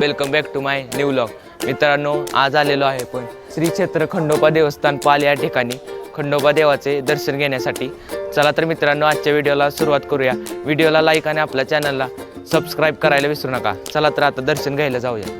Welcome back to my new vlog. मित्रांनो आज आलेलो आहे पण श्री क्षेत्र खंडोबा देवस्थान पाल या ठिकाणी. खंडोबा देवाचे दर्शन घेण्यासाठी. चला तर मित्रांनो आजच्या व्हिडिओला सुरुवात करूया. व्हिडिओला लाईक आणि आपल्या चॅनलला सबस्क्राईब करायला विसरू नका. चला तर आता दर्शन घ्यायला जाऊया.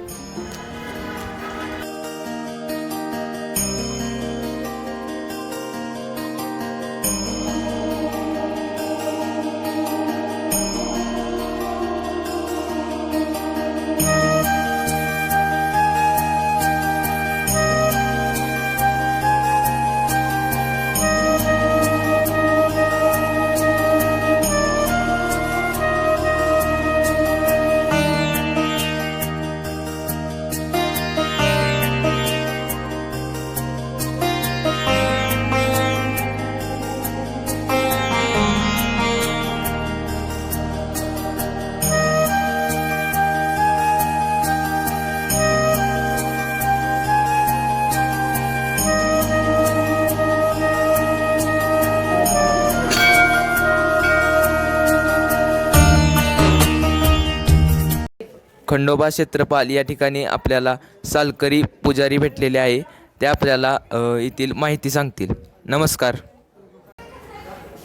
खंडोबा क्षेत्रपाल या ठिकाणी आपल्याला सालकरी पुजारी भेटलेले आहे. ते आपल्याला येथील माहिती सांगतील. नमस्कार.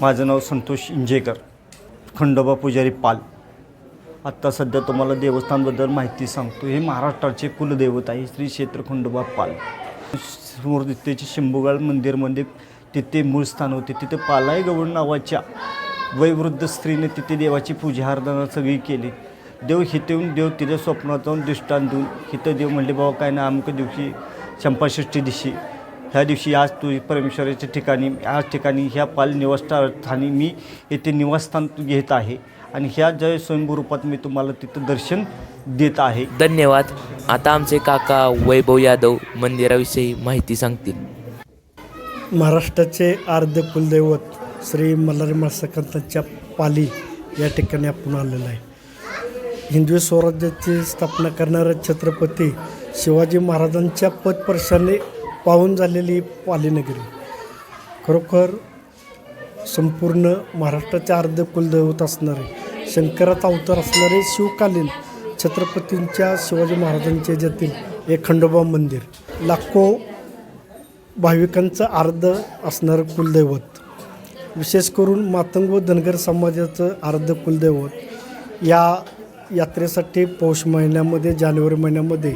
माझं नाव संतोष इंजेकर खंडोबा पुजारी पाल. आत्ता सध्या तुम्हाला देवस्थानबद्दल माहिती सांगतो. हे महाराष्ट्राचे कुलदैवत आहे श्री क्षेत्र खंडोबा पाल. समोर तिथेचे शंभूगाळ मंदिरमध्ये तिथे मूळ स्थान होते. तिथे पालाई गवळ नावाच्या वयवृद्ध स्त्रीने तिथे देवाची पूजा अर्धना सगळी केली. देव हितेहून देव तिच्या स्वप्नात जाऊन दृष्टांत देऊन हिथं देव म्हणले बाबा काय ना अमुक दिवशी चंपाषष्ठी दिवशी ह्या दिवशी आज तू परमेश्वराच्या ठिकाणी आज ठिकाणी ह्या पाल निवासस्थानी मी येथे निवासस्थान घेत आहे आणि ह्या जय स्वयंभू रूपात मी तुम्हाला तिथं दर्शन देत आहे. धन्यवाद. आता आमचे काका वैभव यादव मंदिराविषयी माहिती सांगतील. महाराष्ट्राचे आर्ध कुलदैवत श्री मल्हारी माळसाकांतांच्या पाली या ठिकाणी आपण आलेलो आहे. हिंदवी स्वराज्याची स्थापना करणाऱ्या छत्रपती शिवाजी महाराजांच्या पदपर्शाने पाहून झालेली पालीनगरी. खरोखर संपूर्ण महाराष्ट्राचे अर्ध कुलदैवत असणारे शंकराचा अवतार असणारे शिवकालीन छत्रपतींच्या शिवाजी महाराजांच्या याच्यातील एक खंडोबा मंदिर लाखो भाविकांचं अर्ध असणारं कुलदैवत. विशेष करून मातंग व धनगर समाजाचं अर्ध कुलदैवत या यात्रेसाठी पौष महिन्यामध्ये जानेवारी महिन्यामध्ये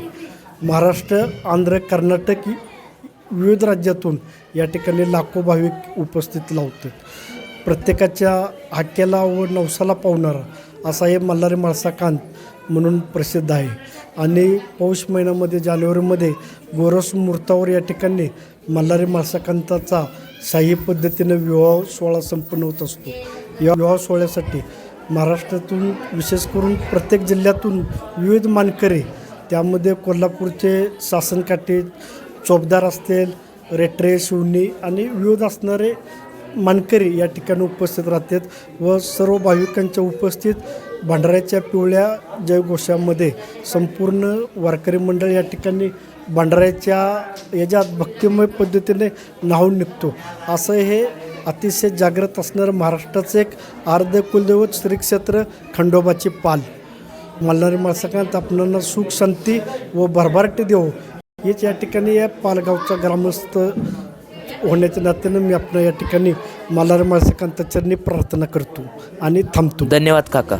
महाराष्ट्र आंध्र कर्नाटक विविध राज्यातून या ठिकाणी लाखो भाविक उपस्थित लावतात. प्रत्येकाच्या हाक्याला व नवसाला पावणारा असा हे मल्हारी माळसाकांत म्हणून प्रसिद्ध आहे. आणि पौष महिन्यामध्ये जानेवारीमध्ये गोरस मुहूर्तावर या ठिकाणी मल्हारी माळसाकांताचा शाही पद्धतीनं विवाह सोहळा संपन्न होत असतो. या विवाह सोहळ्यासाठी महाराष्ट्रातून विशेष करून प्रत्येक जिल्ह्यातून विविध मानकरी त्यामध्ये कोल्हापूरचे सासनकाठी चोपदार असतील रेट्रे शिवणी आणि विविध असणारे मानकरी या ठिकाणी उपस्थित राहतात व सर्व भाविकांच्या उपस्थित भांडाऱ्याच्या पिवळ्या जयघोषामध्ये संपूर्ण वारकरी मंडळ या ठिकाणी भांडाऱ्याच्या याच्यात भक्तिमय पद्धतीने न्हावून निघतो. असं हे अतिशय जागृत असणारं महाराष्ट्राचं एक आर्ध कुलदैवत श्रीक्षेत्र खंडोबाची पाल. मल्हारी माळसाकांत आपणांना सुख शांती व भरभराटी देऊ हेच या ठिकाणी या पालगावचा ग्रामस्थ होण्याच्या नात्यानं मी आपण या ठिकाणी मल्हारी माळसाकांत चरणी प्रार्थना करतो आणि थांबतो. धन्यवाद काका.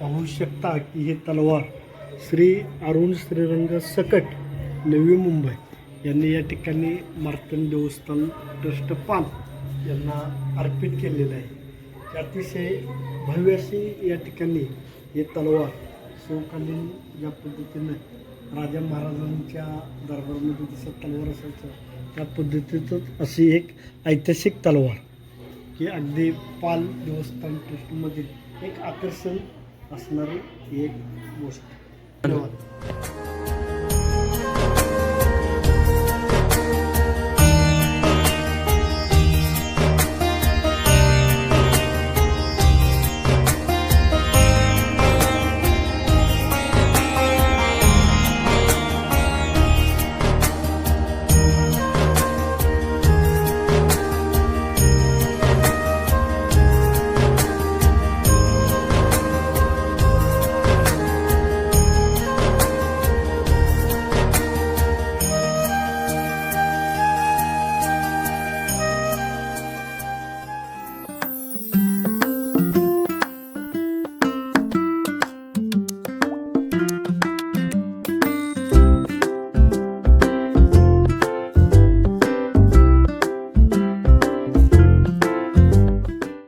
पाहू शकता की हे तलवार श्री अरुण श्रीरंग सकट नवी मुंबई यांनी या ठिकाणी मार्तन देवस्थान ट्रस्ट पान यांना अर्पित केलेलं आहे. अतिशय भव्य अशी या ठिकाणी ही तलवार शिवकालीन ज्या पद्धतीनं राजा महाराजांच्या दरबारमध्ये जसं तलवार असायचं त्या पद्धतीतच अशी एक ऐतिहासिक तलवार. ही अगदी पाल देवस्थान ट्रस्टमधील एक आकर्षण असणारी एक गोष्ट. धन्यवाद.